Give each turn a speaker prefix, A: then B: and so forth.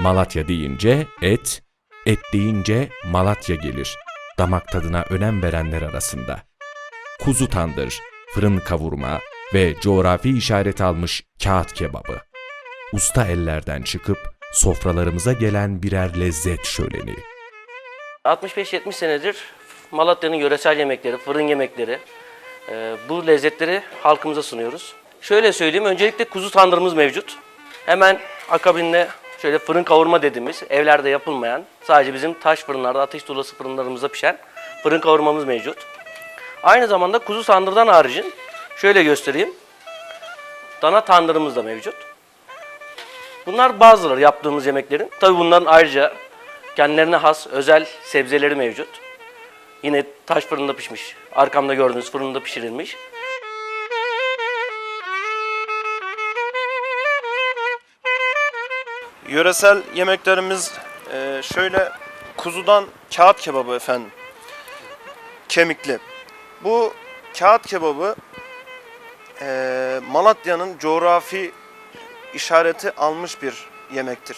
A: Malatya deyince et, et deyince Malatya gelir. Damak tadına önem verenler arasında. Kuzu tandır, fırın kavurma ve coğrafi işaret almış kağıt kebabı. Usta ellerden çıkıp sofralarımıza gelen birer lezzet şöleni.
B: 65-70 senedir Malatya'nın yöresel yemekleri, fırın yemekleri, e, bu lezzetleri halkımıza sunuyoruz. Şöyle söyleyeyim, öncelikle kuzu tandırımız mevcut. Hemen akabinde şöyle fırın kavurma dediğimiz, evlerde yapılmayan, sadece bizim taş fırınlarda, ateş tuğlası fırınlarımızda pişen fırın kavurmamız mevcut. Aynı zamanda kuzu tandırdan haricin, şöyle göstereyim, dana tandırımız da mevcut. Bunlar bazıları yaptığımız yemeklerin. Tabii bunların ayrıca kendilerine has özel sebzeleri mevcut. Yine taş fırında pişmiş. Arkamda gördüğünüz fırında pişirilmiş.
C: Yöresel yemeklerimiz e, şöyle kuzudan kağıt kebabı efendim. Kemikli. Bu kağıt kebabı e, Malatya'nın coğrafi işareti almış bir yemektir.